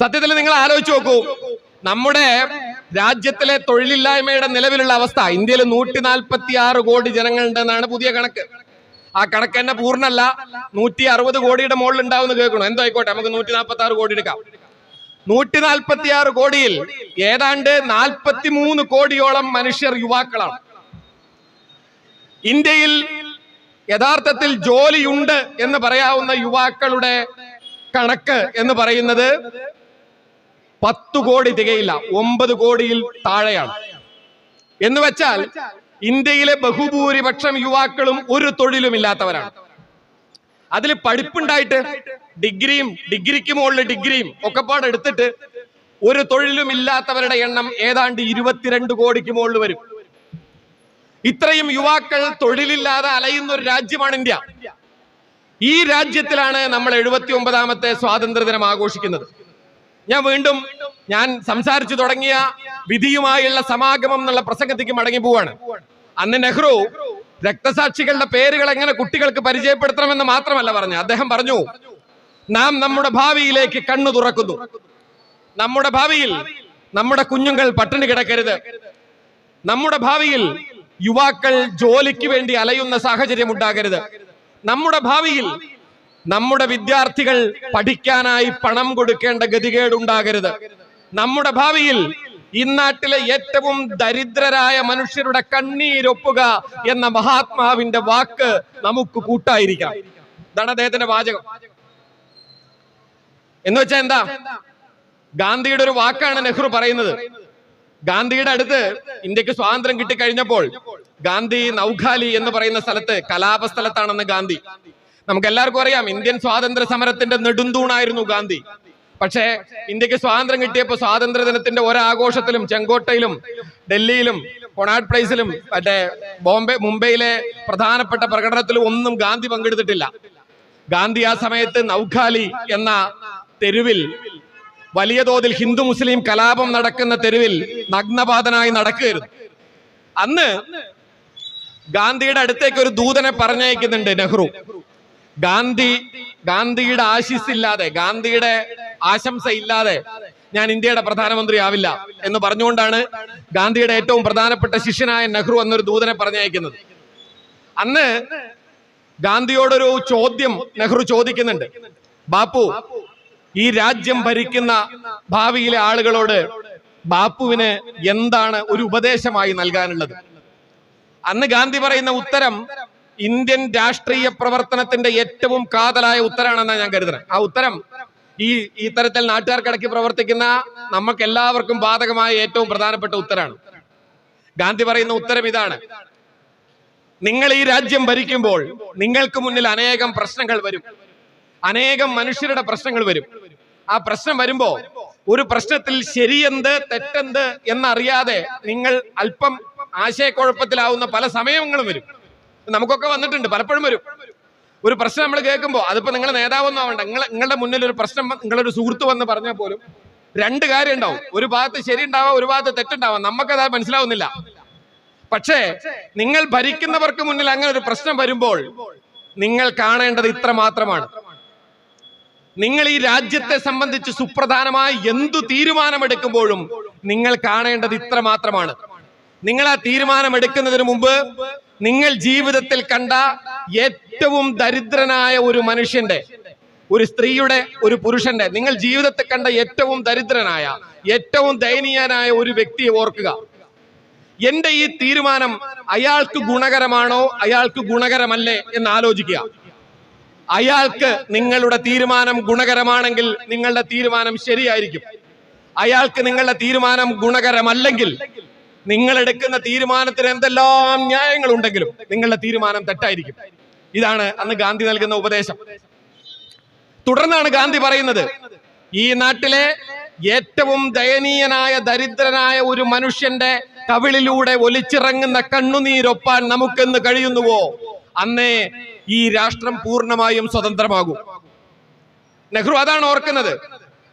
സത്യത്തിൽ നിങ്ങൾ ആലോചിച്ച് നോക്കൂ. നമ്മുടെ രാജ്യത്തിലെ തൊഴിലില്ലായ്മയുടെ നിലവിലുള്ള അവസ്ഥ ഇന്ത്യയിൽ നൂറ്റി നാൽപ്പത്തി ആറ് കോടി ജനങ്ങളുണ്ടെന്നാണ് പുതിയ കണക്ക്. ആ കണക്ക് തന്നെ പൂർണല്ല നൂറ്റി അറുപത് കോടിയുടെ മുകളിൽ ഉണ്ടാവുമെന്ന് കേൾക്കണം? എന്തോ ആയിക്കോട്ടെ നമുക്ക് നൂറ്റി നാൽപ്പത്തി ആറ് കോടി എടുക്കാം. നൂറ്റി നാൽപ്പത്തി ആറ് കോടിയിൽ ഏതാണ്ട് നാൽപ്പത്തി മൂന്ന് കോടിയോളം മനുഷ്യർ യുവാക്കളാണ്. ഇന്ത്യയിൽ യഥാർത്ഥത്തിൽ ജോലിയുണ്ട് എന്ന് പറയാവുന്ന യുവാക്കളുടെ കണക്ക് എന്ന് പറയുന്നത് പത്ത് കോടി തികയില്ല. ഒമ്പത് കോടിയിൽ താഴെയാണ്. എന്ന് വെച്ചാൽ ഇന്ത്യയിലെ ബഹുഭൂരിപക്ഷം യുവാക്കളും ഒരു തൊഴിലും ഇല്ലാത്തവരാണ്. അതിൽ പഠിപ്പുണ്ടായിട്ട് ഡിഗ്രിയും ഡിഗ്രിക്ക് മുകളിൽ ഡിഗ്രിയും ഒക്കെ എടുത്തിട്ട് ഒരു തൊഴിലും ഇല്ലാത്തവരുടെ എണ്ണം ഏതാണ്ട് ഇരുപത്തിരണ്ട് കോടിക്ക് മുകളിൽ വരും. ഇത്രയും യുവാക്കൾ തൊഴിലില്ലാതെ അലയുന്ന ഒരു രാജ്യമാണ് ഇന്ത്യ. ഈ രാജ്യത്തിലാണ് നമ്മൾ എഴുപത്തി ഒമ്പതാമത്തെ സ്വാതന്ത്ര്യ ദിനം ആഘോഷിക്കുന്നത്. ഞാൻ വീണ്ടും ഞാൻ സംസാരിച്ചു തുടങ്ങിയ വിധിയുമായുള്ള സമാഗമം എന്നുള്ള പ്രസംഗത്തേക്ക് മടങ്ങി പോവാണ്. അന്ന് നെഹ്റു രക്തസാക്ഷികളുടെ പേരുകൾ എങ്ങനെ കുട്ടികൾക്ക് പരിചയപ്പെടുത്തണമെന്ന് മാത്രമല്ല പറഞ്ഞു. അദ്ദേഹം പറഞ്ഞു നാം നമ്മുടെ ഭാവിയിലേക്ക് കണ്ണു തുറക്കുന്നു. നമ്മുടെ ഭാവിയിൽ നമ്മുടെ കുഞ്ഞുങ്ങൾ പട്ടിണി കിടക്കരുത്. നമ്മുടെ ഭാവിയിൽ യുവാക്കൾ ജോലിക്ക് വേണ്ടി അലയുന്ന സാഹചര്യം ഉണ്ടാകരുത് നമ്മുടെ ഭാവിയിൽ നമ്മുടെ വിദ്യാർത്ഥികൾ പഠിക്കാനായി പണം കൊടുക്കേണ്ട ഗതികേട് ഉണ്ടാകരുത് നമ്മുടെ ഭാവിയിൽ നാട്ടിലെ ഏറ്റവും ദരിദ്രരായ മനുഷ്യരുടെ കണ്ണീരൊപ്പുക എന്ന മഹാത്മാവിന്റെ വാക്ക് നമുക്ക് കൂട്ടായിരിക്കാം. ഇതാണ് അദ്ദേഹത്തിന്റെ വാചകം. എന്ന് വെച്ചാൽ എന്താ? ഗാന്ധിയുടെ ഒരു വാക്കാണ് നെഹ്റു പറയുന്നത്. ഗാന്ധിയുടെ അടുത്ത് ഇന്ത്യയ്ക്ക് സ്വാതന്ത്ര്യം കിട്ടിക്കഴിഞ്ഞപ്പോൾ ഗാന്ധി നൗഖാലി എന്ന് പറയുന്ന സ്ഥലത്ത് കലാപ സ്ഥലത്താണെന്ന് ഗാന്ധി. നമുക്ക് എല്ലാവർക്കും അറിയാം ഇന്ത്യൻ സ്വാതന്ത്ര്യ സമരത്തിന്റെ നെടുന്തൂണായിരുന്നു ഗാന്ധി. പക്ഷേ ഇന്ത്യയ്ക്ക് സ്വാതന്ത്ര്യം കിട്ടിയപ്പോൾ സ്വാതന്ത്ര്യ ദിനത്തിന്റെ ഒരാഘോഷത്തിലും ചെങ്കോട്ടയിലും ഡൽഹിയിലും കൊണാട്ട് പ്ലേസിലും മറ്റേ ബോംബെ മുംബൈയിലെ പ്രധാനപ്പെട്ട പ്രകടനത്തിലും ഒന്നും ഗാന്ധി പങ്കെടുത്തിട്ടില്ല. ഗാന്ധി ആ സമയത്ത് നൌഖാലി എന്ന തെരുവിൽ വലിയ തോതിൽ ഹിന്ദു മുസ്ലിം കലാപം നടക്കുന്ന തെരുവിൽ നഗ്നപാതനായി നടക്കുകയായിരുന്നു. അന്ന് ഗാന്ധിയുടെ അടുത്തേക്ക് ഒരു ദൂതനെ പറഞ്ഞയക്കുന്നുണ്ട് നെഹ്റു. ഗാന്ധി ഗാന്ധിയുടെ ആശിസ് ഇല്ലാതെ ഗാന്ധിയുടെ ആശംസ ഇല്ലാതെ ഞാൻ ഇന്ത്യയുടെ പ്രധാനമന്ത്രി ആവില്ല എന്ന് പറഞ്ഞുകൊണ്ടാണ് ഗാന്ധിയുടെ ഏറ്റവും പ്രധാനപ്പെട്ട ശിഷ്യനായ നെഹ്റു എന്നൊരു ദൂതനെ പറഞ്ഞയക്കുന്നത്. അന്ന് ഗാന്ധിയോടൊരു ചോദ്യം നെഹ്റു ചോദിക്കുന്നുണ്ട്. ബാപ്പു ഈ രാജ്യം ഭരിക്കുന്ന ഭാവിയിലെ ആളുകളോട് ബാപ്പുവിന് എന്താണ് ഒരു ഉപദേശമായി നൽകാനുള്ളത്? അന്ന് ഗാന്ധി പറയുന്ന ഉത്തരം ഇന്ത്യൻ രാഷ്ട്രീയ പ്രവർത്തനത്തിന്റെ ഏറ്റവും കാതലായ ഉത്തരമാണെന്നാണ് ഞാൻ കരുതുന്നത് ആ ഉത്തരം ഈ ഇത്തരത്തിൽ നാട്ടുകാർക്കിടയ്ക്ക് പ്രവർത്തിക്കുന്ന നമുക്ക് എല്ലാവർക്കും ബാധകമായ ഏറ്റവും പ്രധാനപ്പെട്ട ഉത്തരമാണ് ഗാന്ധി പറയുന്ന ഉത്തരം ഇതാണ്. നിങ്ങൾ ഈ രാജ്യം ഭരിക്കുമ്പോൾ നിങ്ങൾക്ക് മുന്നിൽ അനേകം പ്രശ്നങ്ങൾ വരും. അനേകം മനുഷ്യരുടെ പ്രശ്നങ്ങൾ വരും. ആ പ്രശ്നം വരുമ്പോ ഒരു പ്രശ്നത്തിൽ ശരിയെന്ത് തെറ്റെന്ത് എന്നറിയാതെ നിങ്ങൾ അല്പം ആശയക്കുഴപ്പത്തിലാവുന്ന പല സമയങ്ങളും വരും. നമുക്കൊക്കെ വന്നിട്ടുണ്ട് പലപ്പോഴും വരും. ഒരു പ്രശ്നം നമ്മൾ കേൾക്കുമ്പോൾ അതിപ്പോ നിങ്ങൾ നേതാവൊന്നും ആവണ്ട. നിങ്ങൾ നിങ്ങളുടെ മുന്നിൽ ഒരു പ്രശ്നം നിങ്ങളൊരു സുഹൃത്ത് വന്ന് പറഞ്ഞാൽ പോലും രണ്ട് കാര്യം ഉണ്ടാവും ഒരു ഭാഗത്ത് ശരി ഉണ്ടാവാം ഒരു ഭാഗത്ത് തെറ്റുണ്ടാവാം. നമുക്കത് മനസ്സിലാവുന്നില്ല. പക്ഷേ നിങ്ങൾ ഭരിക്കുന്നവർക്ക് മുന്നിൽ അങ്ങനെ ഒരു പ്രശ്നം വരുമ്പോൾ നിങ്ങൾ കാണേണ്ടത് ഇത്ര മാത്രമാണ്. നിങ്ങൾ ഈ രാജ്യത്തെ സംബന്ധിച്ച് സുപ്രധാനമായി എന്തു തീരുമാനമെടുക്കുമ്പോഴും നിങ്ങൾ കാണേണ്ടത് ഇത്ര മാത്രമാണ്. നിങ്ങൾ ആ തീരുമാനം എടുക്കുന്നതിന് മുമ്പ് നിങ്ങൾ ജീവിതത്തിൽ കണ്ട ഏറ്റവും ദരിദ്രനായ ഒരു മനുഷ്യന്റെ ഒരു സ്ത്രീയുടെ ഒരു പുരുഷന്റെ നിങ്ങൾ ജീവിതത്തിൽ കണ്ട ഏറ്റവും ദരിദ്രനായ ഏറ്റവും ദയനീയനായ ഒരു വ്യക്തിയെ ഓർക്കുക. എന്റെ ഈ തീരുമാനം അയാൾക്ക് ഗുണകരമാണോ അയാൾക്ക് ഗുണകരമല്ലേ എന്ന് ആലോചിക്കുക. അയാൾക്ക് നിങ്ങളുടെ തീരുമാനം ഗുണകരമാണെങ്കിൽ നിങ്ങളുടെ തീരുമാനം ശരിയായിരിക്കും. അയാൾക്ക് നിങ്ങളുടെ തീരുമാനം ഗുണകരമല്ലെങ്കിൽ നിങ്ങൾ എടുക്കുന്ന തീരുമാനത്തിന് എന്തെല്ലാം ന്യായങ്ങൾ ഉണ്ടെങ്കിലും നിങ്ങളുടെ തീരുമാനം തെറ്റായിരിക്കും. ഇതാണ് അന്ന് ഗാന്ധി നൽകുന്ന ഉപദേശം. തുടർന്നാണ് ഗാന്ധി പറയുന്നത് ഈ നാട്ടിലെ ഏറ്റവും ദയനീയനായ ദരിദ്രനായ ഒരു മനുഷ്യന്റെ കവിളിലൂടെ ഒലിച്ചിറങ്ങുന്ന കണ്ണുനീരൊപ്പാൻ നമുക്കെന്ന് കഴിയുന്നുവോ? അന്നേ ഈ രാഷ്ട്രം പൂർണമായും സ്വതന്ത്രമാകും. നെഹ്റു അതാണ് ഓർക്കുന്നത്.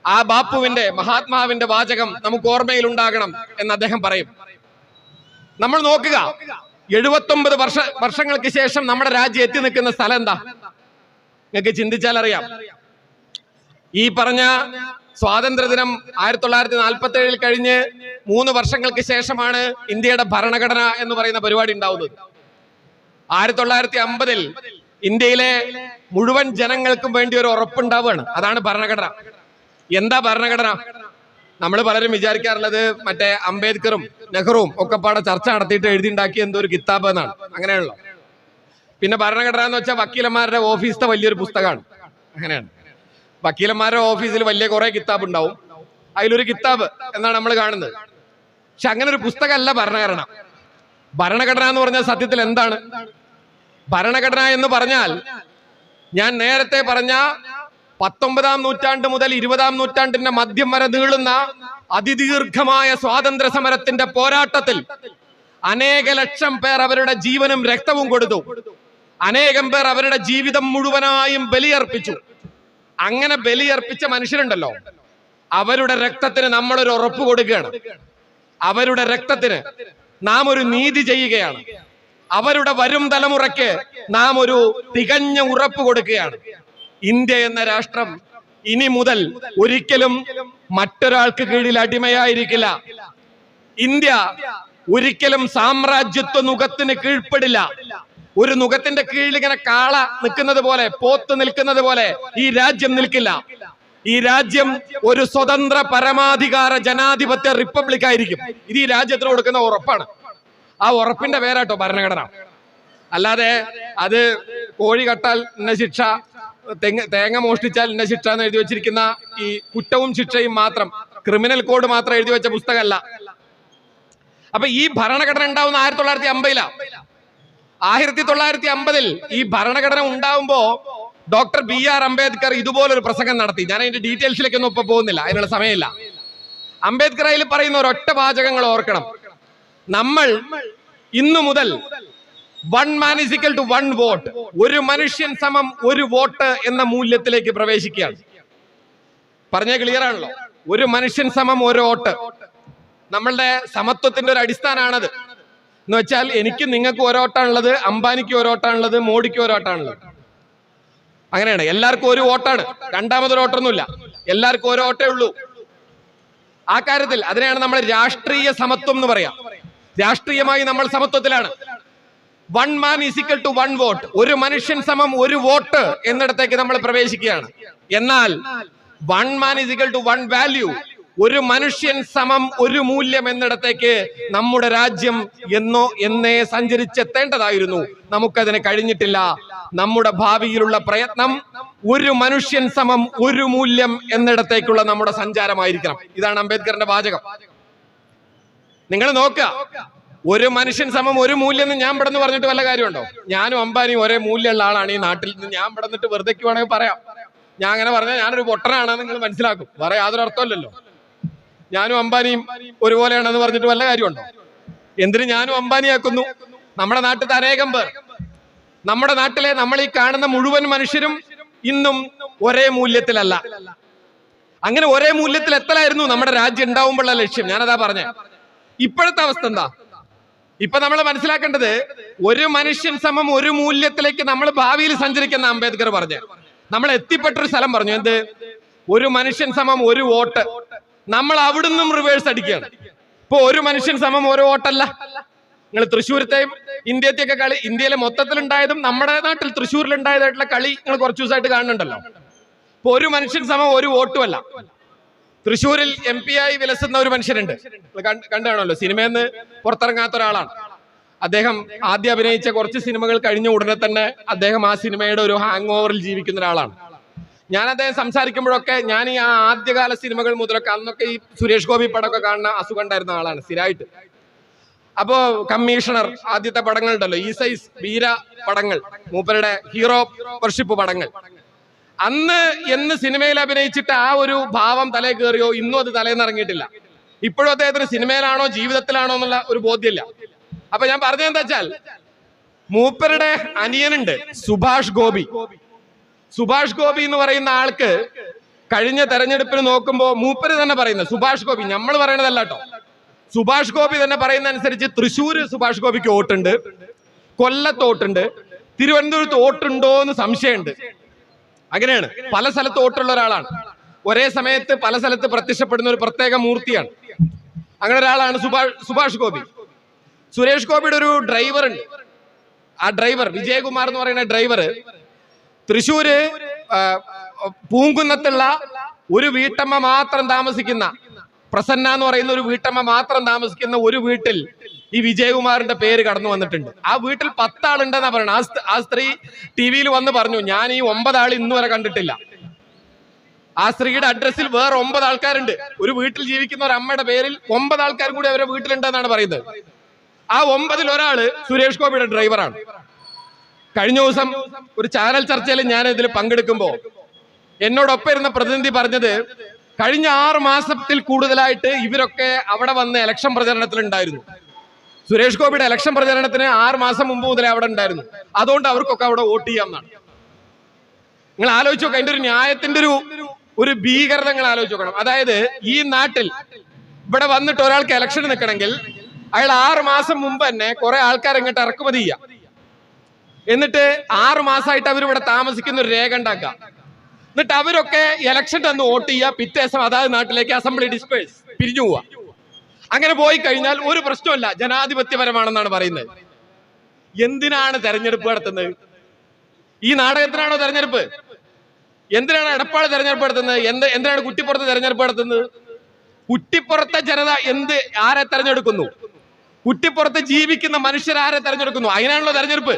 ആ ബാപ്പുവിന്റെ മഹാത്മാവിന്റെ വാചകം നമുക്ക് ഓർമ്മയിൽ ഉണ്ടാകണം എന്ന് അദ്ദേഹം പറയും. നമ്മൾ നോക്കുക. എഴുപത്തൊമ്പത് വർഷ വർഷങ്ങൾക്ക് ശേഷം നമ്മുടെ രാജ്യം എത്തി നിൽക്കുന്ന സ്ഥലം എന്താ? നിങ്ങൾക്ക് ചിന്തിച്ചാൽ അറിയാം ഈ പറഞ്ഞ സ്വാതന്ത്ര്യദിനം ആയിരത്തി തൊള്ളായിരത്തി നാൽപ്പത്തി ഏഴിൽ കഴിഞ്ഞ് മൂന്ന് വർഷങ്ങൾക്ക് ശേഷമാണ് ഇന്ത്യയുടെ ഭരണഘടന എന്ന് പറയുന്ന പരിപാടി ഉണ്ടാവുന്നത്. ആയിരത്തി തൊള്ളായിരത്തി അമ്പതിൽ ഇന്ത്യയിലെ മുഴുവൻ ജനങ്ങൾക്കും വേണ്ടി ഒരു ഉറപ്പുണ്ടാവുകയാണ്. അതാണ് ഭരണഘടന. എന്താ ഭരണഘടന? നമ്മൾ പലരും വിചാരിക്കാറുള്ളത് മറ്റേ അംബേദ്കറും നെഹ്റുവും ഒക്കെ പാടെ ചർച്ച നടത്തിയിട്ട് എഴുതിണ്ടാക്കിയ എന്തോ ഒരു കിതാബ് എന്നാണ്. അങ്ങനെയാണല്ലോ. പിന്നെ ഭരണഘടന എന്ന് വെച്ചാൽ വക്കീലന്മാരുടെ ഓഫീസിലെ വലിയൊരു പുസ്തകമാണ്. അങ്ങനെയാണ്. വക്കീലന്മാരുടെ ഓഫീസിൽ വലിയ കുറെ കിതാബ് ഉണ്ടാവും അതിലൊരു കിതാബ് എന്നാണ് നമ്മൾ കാണുന്നത്. പക്ഷെ അങ്ങനെ ഒരു പുസ്തകമല്ല ഭരണഘടന. ഭരണഘടന എന്ന് പറഞ്ഞാൽ സത്യത്തിൽ എന്താണ്? ഭരണഘടന എന്ന് പറഞ്ഞാൽ ഞാൻ നേരത്തെ പറഞ്ഞ പത്തൊമ്പതാം നൂറ്റാണ്ട് മുതൽ ഇരുപതാം നൂറ്റാണ്ടിന്റെ മധ്യം വരെ നീളുന്ന അതിദീർഘമായ സ്വാതന്ത്ര്യ സമരത്തിന്റെ പോരാട്ടത്തിൽ അനേക ലക്ഷം പേർ അവരുടെ ജീവനും രക്തവും കൊടുത്തു. അനേകം പേർ അവരുടെ ജീവിതം മുഴുവനായും ബലിയർപ്പിച്ചു. അങ്ങനെ ബലിയർപ്പിച്ച മനുഷ്യരുണ്ടല്ലോ. അവരുടെ രക്തത്തിന് നമ്മളൊരു ഉറപ്പ് കൊടുക്കുകയാണ്. അവരുടെ രക്തത്തിന് നാം ഒരു നീതി ചെയ്യുകയാണ്. അവരുടെ വരും തലമുറയ്ക്ക് നാം ഒരു തികഞ്ഞ ഉറപ്പ് കൊടുക്കുകയാണ്. ഇന്ത്യ എന്ന രാഷ്ട്രം ഇനി മുതൽ ഒരിക്കലും മറ്റൊരാൾക്ക് കീഴിൽ അടിമയായിരിക്കില്ല. ഇന്ത്യ ഒരിക്കലും സാമ്രാജ്യത്വ നുഖത്തിന് കീഴ്പ്പെടില്ല. ഒരു നുഖത്തിന്റെ കീഴിൽ ഇങ്ങനെ കാള നിൽക്കുന്നത് പോലെ പോത്ത് നിൽക്കുന്നത് പോലെ ഈ രാജ്യം നിൽക്കില്ല. ഈ രാജ്യം ഒരു സ്വതന്ത്ര പരമാധികാര ജനാധിപത്യ റിപ്പബ്ലിക് ആയിരിക്കും. ഇത് ഈ രാജ്യത്തിന് കൊടുക്കുന്ന ഉറപ്പാണ്. ആ ഉറപ്പിന്റെ പേരാട്ടോ ഭരണഘടന. അല്ലാതെ അത് കോഴി കട്ടാൽ ഇന്ന ശിക്ഷ തെങ്ങ് തേങ്ങ മോഷ്ടിച്ചാൽ ഇന്ന ശിക്ഷ എന്ന് എഴുതി വെച്ചിരിക്കുന്ന ഈ കുറ്റവും ശിക്ഷയും മാത്രം ക്രിമിനൽ കോഡ് മാത്രം എഴുതി വെച്ച പുസ്തകമല്ല. അപ്പൊ ഈ ഭരണഘടന ഉണ്ടാവുന്ന ആയിരത്തി തൊള്ളായിരത്തി അമ്പതിലാ ആയിരത്തി തൊള്ളായിരത്തി അമ്പതിൽ ഈ ഭരണഘടന ഉണ്ടാവുമ്പോ ഡോക്ടർ ബി ആർ അംബേദ്കർ ഇതുപോലൊരു പ്രസംഗം നടത്തി. ഞാൻ അതിന്റെ ഡീറ്റെയിൽസിലേക്കൊന്നും ഇപ്പൊ പോകുന്നില്ല അതിനുള്ള സമയമില്ല. അംബേദ്കർ അതിൽ പറയുന്ന ഒരൊറ്റ വാചകങ്ങൾ ഓർക്കണം. നമ്മൾ ഇന്നു മുതൽ one man is equal to one vote ഒരു മനുഷ്യൻ സമം ഒരു വോട്ട് എന്ന മൂല്യത്തിലേക്ക് പ്രവേശിക്കുകയാണ്. പറഞ്ഞ ക്ലിയർ ആണല്ലോ? ഒരു മനുഷ്യൻ സമം ഒരു വോട്ട്. നമ്മളുടെ സമത്വത്തിന്റെ ഒരു അടിസ്ഥാനമാണത്. എന്ന് വെച്ചാൽ എനിക്ക് നിങ്ങൾക്ക് ഒരോട്ടാണുള്ളത് അംബാനിക്ക് ഒരോട്ടാണുള്ളത് മോഡിക്ക് ഒരോട്ടാണുള്ളത് അങ്ങനെയാണ്. എല്ലാവർക്കും ഒരു വോട്ടാണ്. രണ്ടാമതൊരു വോട്ടൊന്നുമില്ല. എല്ലാവർക്കും ഒരു വോട്ടേ ഉള്ളൂ. ആ കാര്യത്തിൽ അതിനെയാണ് നമ്മൾ രാഷ്ട്രീയ സമത്വം എന്ന് പറയാം. രാഷ്ട്രീയമായി നമ്മൾ സമത്വത്തിലാണ്. One man is equal to one vote ഒരു മനുഷ്യൻ സമം ഒരു വോട്ട് എന്നിടത്തേക്ക് നമ്മൾ പ്രവേശിക്കുകയാണ്. എന്നാൽ one man is equal to one value ഒരു മനുഷ്യൻ സമം ഒരു മൂല്യം എന്നിടത്തേക്ക് നമ്മുടെ രാജ്യം എന്നോ എന്നേ സഞ്ചരിച്ചെത്തേണ്ടതായിരുന്നു. നമുക്കതിന് കഴിഞ്ഞിട്ടില്ല. നമ്മുടെ ഭാവിയിലുള്ള പ്രയത്നം ഒരു മനുഷ്യൻ സമം ഒരു മൂല്യം എന്നിടത്തേക്കുള്ള നമ്മുടെ സഞ്ചാരമായിരിക്കണം. ഇതാണ് അംബേദ്കറിന്റെ വാചകം. നിങ്ങൾ നോക്കുക. ഒരു മനുഷ്യൻ സമം ഒരു മൂല്യം ഞാൻ ഇവിടെ നിന്ന് പറഞ്ഞിട്ട് വല്ല കാര്യമുണ്ടോ? ഞാനും അമ്പാനിയും ഒരേ മൂല്യമുള്ള ആളാണ് ഈ നാട്ടിൽ നിന്ന്. ഞാൻ ഇവിടെ നിന്നിട്ട് വെറുതെ വേണമെങ്കിൽ പറയാം. ഞാൻ അങ്ങനെ പറഞ്ഞാൽ ഞാനൊരു പൊട്ടനാണെന്ന് നിങ്ങൾ മനസ്സിലാക്കും. വേറെ യാതൊരു അർത്ഥമില്ലല്ലോ ഞാനും അംബാനിയും ഒരുപോലെയാണെന്ന് പറഞ്ഞിട്ട് വല്ല കാര്യമുണ്ടോ? എന്തിന് ഞാനും അംബാനിയാക്കുന്നു? നമ്മുടെ നാട്ടിൽ അനേകം പേർ. നമ്മുടെ നാട്ടിലെ നമ്മൾ ഈ കാണുന്ന മുഴുവൻ മനുഷ്യരും ഇന്നും ഒരേ മൂല്യത്തിലല്ല. അങ്ങനെ ഒരേ മൂല്യത്തിൽ എത്തലായിരുന്നു നമ്മുടെ രാജ്യം ഉണ്ടാവുമ്പോഴുള്ള ലക്ഷ്യം. ഞാനതാ പറഞ്ഞ. ഇപ്പോഴത്തെ അവസ്ഥ എന്താ? ഇപ്പൊ നമ്മൾ മനസ്സിലാക്കേണ്ടത് ഒരു മനുഷ്യൻ സമം ഒരു മൂല്യത്തിലേക്ക് നമ്മൾ ഭാവിയിൽ സഞ്ചരിക്കുന്ന അംബേദ്കർ പറഞ്ഞു. നമ്മൾ എത്തിപ്പെട്ടൊരു സ്ഥലം പറഞ്ഞു. എന്ത്? ഒരു മനുഷ്യൻ സമം ഒരു വോട്ട്. നമ്മൾ അവിടുന്നും റിവേഴ്സ് അടിക്കുകയാണ്. ഇപ്പൊ ഒരു മനുഷ്യൻ സമം ഒരു വോട്ടല്ല. നിങ്ങൾ തൃശ്ശൂരത്തെയും ഇന്ത്യത്തെയൊക്കെ കളി ഇന്ത്യയിലെ മൊത്തത്തിൽ ഉണ്ടായതും നമ്മുടെ നാട്ടിൽ തൃശ്ശൂരിൽ ഉണ്ടായതായിട്ടുള്ള കളി നിങ്ങൾ കുറച്ച് ദിവസമായിട്ട് കാണുന്നുണ്ടല്ലോ. ഇപ്പൊ ഒരു മനുഷ്യൻ സമം ഒരു വോട്ടും അല്ല തൃശ്ശൂരിൽ എം പി ആയി വിലസുന്ന ഒരു മനുഷ്യനുണ്ട്. കണ്ടാണല്ലോ സിനിമയിൽ നിന്ന് പുറത്തിറങ്ങാത്ത ഒരാളാണ്. അദ്ദേഹം ആദ്യം അഭിനയിച്ച കുറച്ച് സിനിമകൾ കഴിഞ്ഞ ഉടനെ തന്നെ അദ്ദേഹം ആ സിനിമയുടെ ഒരു ഹാങ് ഓവറിൽ ജീവിക്കുന്ന ഒരാളാണ്. ഞാൻ അദ്ദേഹം സംസാരിക്കുമ്പോഴൊക്കെ ഞാൻ ഈ ആ ആദ്യകാല സിനിമകൾ മുതലൊക്കെ അന്നൊക്കെ ഈ സുരേഷ് ഗോപി പടമൊക്കെ കാണുന്ന അസുഖം ഉണ്ടായിരുന്ന ആളാണ് സ്ഥിരമായിട്ട്. അപ്പോ കമ്മീഷണർ ആദ്യത്തെ പടങ്ങൾ ഉണ്ടല്ലോ ഈ സൈസ് വീര പടങ്ങൾ മൂപ്പരുടെ ഹീറോ വർഷിപ്പ് പടങ്ങൾ. അന്ന് എന്ന് സിനിമയിൽ അഭിനയിച്ചിട്ട് ആ ഒരു ഭാവം തലേ കയറിയോ ഇന്നും അത് തലേന്ന് ഇറങ്ങിയിട്ടില്ല. ഇപ്പോഴും അദ്ദേഹത്തിന് സിനിമയിലാണോ ജീവിതത്തിലാണോ എന്നുള്ള ഒരു ബോധ്യമില്ല. അപ്പൊ ഞാൻ പറഞ്ഞത് എന്താ വെച്ചാൽ മൂപ്പരുടെ അനിയനുണ്ട് സുഭാഷ് ഗോപി. സുഭാഷ് ഗോപി എന്ന് പറയുന്ന ആൾക്ക് കഴിഞ്ഞ തെരഞ്ഞെടുപ്പിന് നോക്കുമ്പോൾ മൂപ്പര് തന്നെ പറയുന്നത് സുഭാഷ് ഗോപി നമ്മൾ പറയണതല്ല കേട്ടോ. സുഭാഷ് ഗോപി തന്നെ പറയുന്ന അനുസരിച്ച് തൃശ്ശൂര് സുഭാഷ് ഗോപിക്ക് വോട്ടുണ്ട് കൊല്ലത്ത് വോട്ടുണ്ട് തിരുവനന്തപുരത്ത് വോട്ടുണ്ടോ എന്ന് സംശയമുണ്ട്. അങ്ങനെയാണ്. പല സ്ഥലത്ത് വോട്ടുള്ള ഒരാളാണ്. ഒരേ സമയത്ത് പല സ്ഥലത്ത് പ്രത്യക്ഷപ്പെടുന്ന ഒരു പ്രത്യേക മൂർത്തിയാണ്. അങ്ങനെ ഒരാളാണ് സുഭാഷ് സുഭാഷ് ഗോപി. സുരേഷ് ഗോപിയുടെ ഒരു ഡ്രൈവർ ഉണ്ട്. ആ ഡ്രൈവർ വിജയകുമാർ എന്ന് പറയുന്ന ഡ്രൈവർ തൃശ്ശൂര് പൂങ്കുന്നത്തുള്ള ഒരു വീട്ടമ്മ മാത്രം താമസിക്കുന്ന പ്രസന്ന എന്ന് പറയുന്ന ഒരു വീട്ടമ്മ മാത്രം താമസിക്കുന്ന ഒരു വീട്ടിൽ ഈ വിജയകുമാറിന്റെ പേര് കടന്നു വന്നിട്ടുണ്ട്. ആ വീട്ടിൽ പത്താളുണ്ടെന്നാ പറയുന്നത് ആ സ്ത- ആ സ്ത്രീ ടി വിയിൽ വന്ന് പറഞ്ഞു ഞാൻ ഈ ഒമ്പതാൾ ഇന്നു വരെ കണ്ടിട്ടില്ല. ആ സ്ത്രീയുടെ അഡ്രസ്സിൽ വേറെ ഒമ്പത് ആൾക്കാരുണ്ട് ഒരു വീട്ടിൽ ജീവിക്കുന്ന ഒരു അമ്മയുടെ പേരിൽ ഒമ്പത് ആൾക്കാരും കൂടി അവരുടെ വീട്ടിലുണ്ടെന്നാണ് പറയുന്നത്. ആ ഒമ്പതിൽ ഒരാൾ സുരേഷ് ഗോപിയുടെ ഡ്രൈവറാണ്. കഴിഞ്ഞ ദിവസം ഒരു ചാനൽ ചർച്ചയിൽ ഞാൻ ഇതിൽ പങ്കെടുക്കുമ്പോൾ എന്നോടൊപ്പം ഇരുന്ന പ്രതിനിധി പറഞ്ഞത് കഴിഞ്ഞ ആറ് മാസത്തിൽ കൂടുതലായിട്ട് ഇവരൊക്കെ അവിടെ വന്ന് ഇലക്ഷൻ പ്രചരണത്തിൽ ഉണ്ടായിരുന്നു സുരേഷ് ഗോപിയുടെ ഇലക്ഷൻ പ്രചരണത്തിന് ആറ് മാസം മുമ്പ് മുതലേ അവിടെ ഉണ്ടായിരുന്നു. അതുകൊണ്ട് അവർക്കൊക്കെ അവിടെ വോട്ട് ചെയ്യാമെന്നാണ് നിങ്ങൾ ആലോചിച്ച് നോക്കുക അതിന്റെ ഒരു ന്യായത്തിന്റെ ഒരു ഒരു ഭീകരത നിങ്ങൾ ആലോചിച്ച് നോക്കണം. അതായത് ഈ നാട്ടിൽ ഇവിടെ വന്നിട്ട് ഒരാൾക്ക് ഇലക്ഷൻ നിൽക്കണമെങ്കിൽ അയാൾ ആറ് മാസം മുമ്പ് തന്നെ കുറെ ആൾക്കാർ ഇങ്ങോട്ട് ഇറക്കുമതി ചെയ്യാം. എന്നിട്ട് ആറ് മാസമായിട്ട് അവർ ഇവിടെ താമസിക്കുന്ന ഒരു രേഖ ഉണ്ടാക്കുക. എന്നിട്ട് അവരൊക്കെ ഇലക്ഷൻ തന്ന് വോട്ട് ചെയ്യുക. പിറ്റേ ദിവസം അതായത് നാട്ടിലേക്ക് അസംബ്ലി ഡിസ്പേഴ്സ് പിരിഞ്ഞു പോവുക. അങ്ങനെ പോയി കഴിഞ്ഞാൽ ഒരു പ്രശ്നമല്ല ജനാധിപത്യപരമാണെന്നാണ് പറയുന്നത്. എന്തിനാണ് തെരഞ്ഞെടുപ്പ് നടത്തുന്നത്? ഈ നാടകത്തിനാണോ തെരഞ്ഞെടുപ്പ്? എന്തിനാണ് എടപ്പാട് തെരഞ്ഞെടുപ്പ് നടത്തുന്നത്? എന്ത് എന്തിനാണ് കുറ്റിപ്പുറത്ത് തെരഞ്ഞെടുപ്പ് നടത്തുന്നത്? കുറ്റിപ്പുറത്തെ ജനത എന്ത് ആരെ തെരഞ്ഞെടുക്കുന്നു? കുറ്റിപ്പുറത്ത് ജീവിക്കുന്ന മനുഷ്യർ ആരെ തെരഞ്ഞെടുക്കുന്നു? അതിനാണല്ലോ തെരഞ്ഞെടുപ്പ്.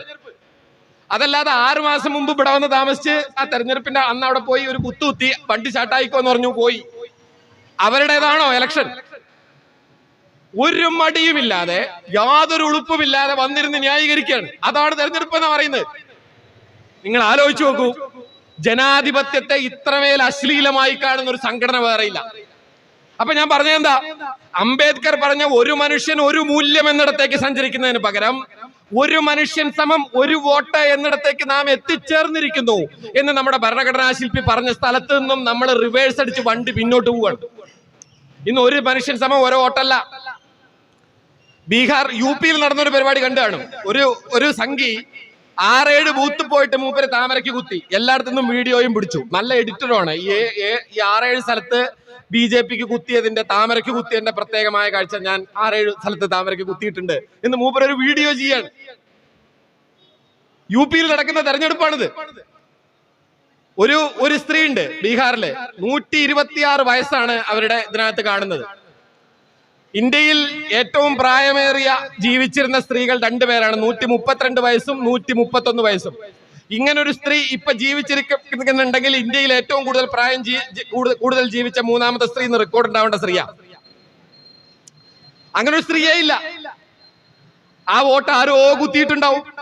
അതല്ലാതെ ആറു മാസം മുമ്പ് ഇവിടെ വന്ന് താമസിച്ച് ആ തെരഞ്ഞെടുപ്പിന്റെ അന്ന് അവിടെ പോയി ഒരു കുത്തുകുത്തി വണ്ടി ചാട്ടായിക്കോ എന്ന് പറഞ്ഞു പോയി. അവരുടേതാണോ ഇലക്ഷൻ ഒരു മടിയുമില്ലാതെ യാതൊരു ഉളുപ്പുമില്ലാതെ വന്നിരുന്ന് ന്യായീകരിക്കുകയാണ്. അതാണ് തെരഞ്ഞെടുപ്പ് എന്ന് പറയുന്നത്. നിങ്ങൾ ആലോചിച്ചു നോക്കൂ. ജനാധിപത്യത്തെ ഇത്രമേൽ അശ്ലീലമായി കാണുന്ന ഒരു സംഘടന ഇല്ല. അപ്പൊ ഞാൻ പറഞ്ഞെന്താ അംബേദ്കർ പറഞ്ഞ ഒരു മനുഷ്യൻ ഒരു മൂല്യം എന്നിടത്തേക്ക് സഞ്ചരിക്കുന്നതിന് പകരം ഒരു മനുഷ്യൻ സമം ഒരു വോട്ട് എന്നിടത്തേക്ക് നാം എത്തിച്ചേർന്നിരിക്കുന്നു എന്ന് നമ്മുടെ ഭരണഘടനാ ശില്പി പറഞ്ഞ സ്ഥലത്ത് നിന്നും നമ്മൾ റിവേഴ്സ് അടിച്ച് വണ്ടി പിന്നോട്ട് പോവുകയാണ്. ഇന്ന് ഒരു മനുഷ്യൻ സമം ഓരോ വോട്ടല്ല. ബീഹാർ യു പിയിൽ നടന്ന ഒരു പരിപാടി കണ്ടാണ് കാണും. ഒരു ഒരു സംഘി ആറേഴ് ബൂത്ത് പോയിട്ട് മൂപ്പര് താമരയ്ക്ക് കുത്തി. എല്ലായിടത്തു നിന്നും വീഡിയോയും പിടിച്ചു. നല്ല എഡിറ്ററുമാണ് ഈ ഈ ആറേഴ് സ്ഥലത്ത് ബി ജെ പിക്ക് കുത്തിയതിന്റെ താമരയ്ക്ക് കുത്തിയതിന്റെ പ്രത്യേകമായ കാഴ്ച ഞാൻ ആറേഴ് സ്ഥലത്ത് താമരയ്ക്ക് കുത്തിയിട്ടുണ്ട് എന്ന് മൂപ്പര് ഒരു വീഡിയോ ചെയ്യാണ്. യു പിയിൽ നടക്കുന്ന തെരഞ്ഞെടുപ്പാണിത്. ഒരു ഒരു സ്ത്രീ ഉണ്ട് ബീഹാറിൽ. നൂറ്റി ഇരുപത്തിയാറ് വയസ്സാണ് അവരുടെ ഇതിനകത്ത് കാണുന്നത്. ഇന്ത്യയിൽ ഏറ്റവും പ്രായമേറിയ ജീവിച്ചിരുന്ന സ്ത്രീകൾ രണ്ടുപേരാണ്. നൂറ്റി മുപ്പത്തിരണ്ട് വയസ്സും നൂറ്റി മുപ്പത്തൊന്ന് വയസ്സും. ഇങ്ങനൊരു സ്ത്രീ ഇപ്പൊ ജീവിച്ചിരിക്കുന്നുണ്ടെങ്കിൽ ഇന്ത്യയിൽ ഏറ്റവും കൂടുതൽ പ്രായം കൂടുതൽ- ജീവിച്ച മൂന്നാമത്തെ സ്ത്രീ എന്ന് റെക്കോർഡ് ഉണ്ടാവേണ്ട സ്ത്രീയാ. അങ്ങനെ ഒരു സ്ത്രീയേ ഇല്ല. ആ വോട്ട് ആരോ കുത്തിയിട്ടുണ്ടാവും.